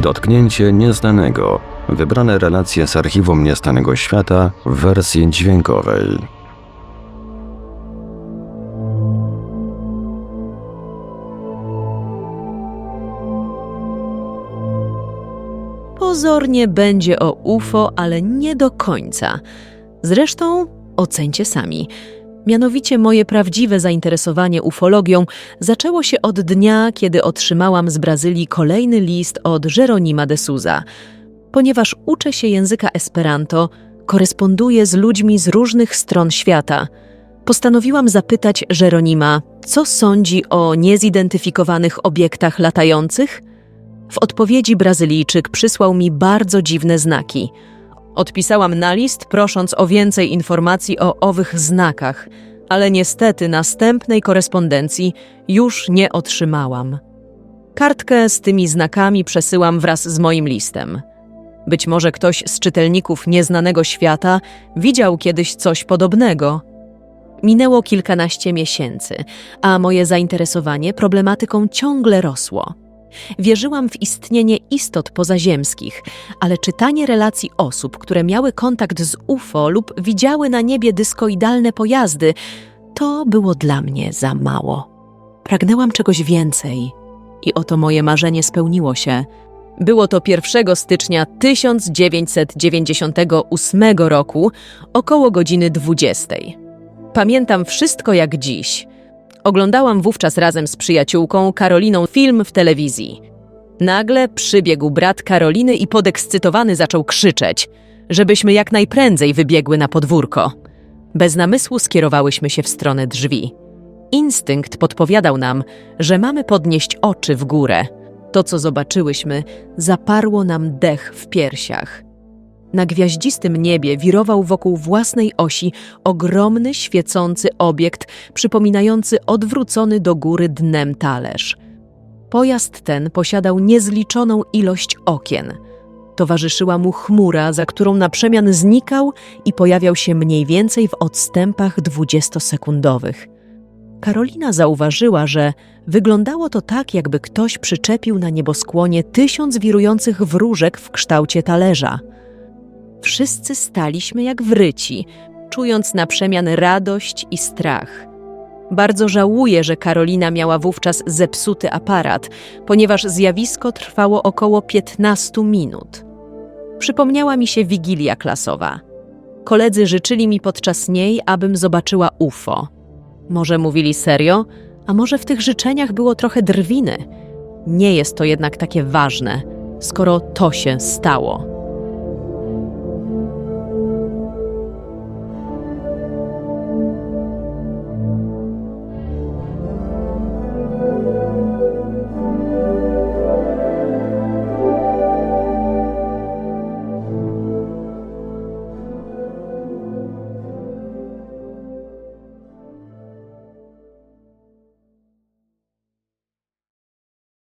Dotknięcie nieznanego. Wybrane relacje z archiwum Niestanego Świata w wersji dźwiękowej. Pozornie będzie o UFO, ale nie do końca. Zresztą ocencie sami. Mianowicie moje prawdziwe zainteresowanie ufologią zaczęło się od dnia, kiedy otrzymałam z Brazylii kolejny list od Jeronima de Souza. Ponieważ uczę się języka Esperanto, koresponduję z ludźmi z różnych stron świata. Postanowiłam zapytać Jeronima, co sądzi o niezidentyfikowanych obiektach latających? W odpowiedzi Brazylijczyk przysłał mi bardzo dziwne znaki. Odpisałam na list, prosząc o więcej informacji o owych znakach, ale niestety następnej korespondencji już nie otrzymałam. Kartkę z tymi znakami przesyłam wraz z moim listem. Być może ktoś z czytelników nieznanego świata widział kiedyś coś podobnego. Minęło kilkanaście miesięcy, a moje zainteresowanie problematyką ciągle rosło. Wierzyłam w istnienie istot pozaziemskich, ale czytanie relacji osób, które miały kontakt z UFO lub widziały na niebie dyskoidalne pojazdy, to było dla mnie za mało. Pragnęłam czegoś więcej i oto moje marzenie spełniło się. Było to 1 stycznia 1998 roku, około godziny 20. Pamiętam wszystko jak dziś. Oglądałam wówczas razem z przyjaciółką Karoliną film w telewizji. Nagle przybiegł brat Karoliny i podekscytowany zaczął krzyczeć, żebyśmy jak najprędzej wybiegły na podwórko. Bez namysłu skierowałyśmy się w stronę drzwi. Instynkt podpowiadał nam, że mamy podnieść oczy w górę. To, co zobaczyłyśmy, zaparło nam dech w piersiach. Na gwiaździstym niebie wirował wokół własnej osi ogromny, świecący obiekt, przypominający odwrócony do góry dnem talerz. Pojazd ten posiadał niezliczoną ilość okien. Towarzyszyła mu chmura, za którą na przemian znikał i pojawiał się mniej więcej w odstępach dwudziestosekundowych. Karolina zauważyła, że wyglądało to tak, jakby ktoś przyczepił na nieboskłonie tysiąc wirujących wróżek w kształcie talerza. Wszyscy staliśmy jak wryci, czując na przemian radość i strach. Bardzo żałuję, że Karolina miała wówczas zepsuty aparat, ponieważ zjawisko trwało około 15 minut. Przypomniała mi się wigilia klasowa. Koledzy życzyli mi podczas niej, abym zobaczyła UFO. Może mówili serio, a może w tych życzeniach było trochę drwiny. Nie jest to jednak takie ważne, skoro to się stało.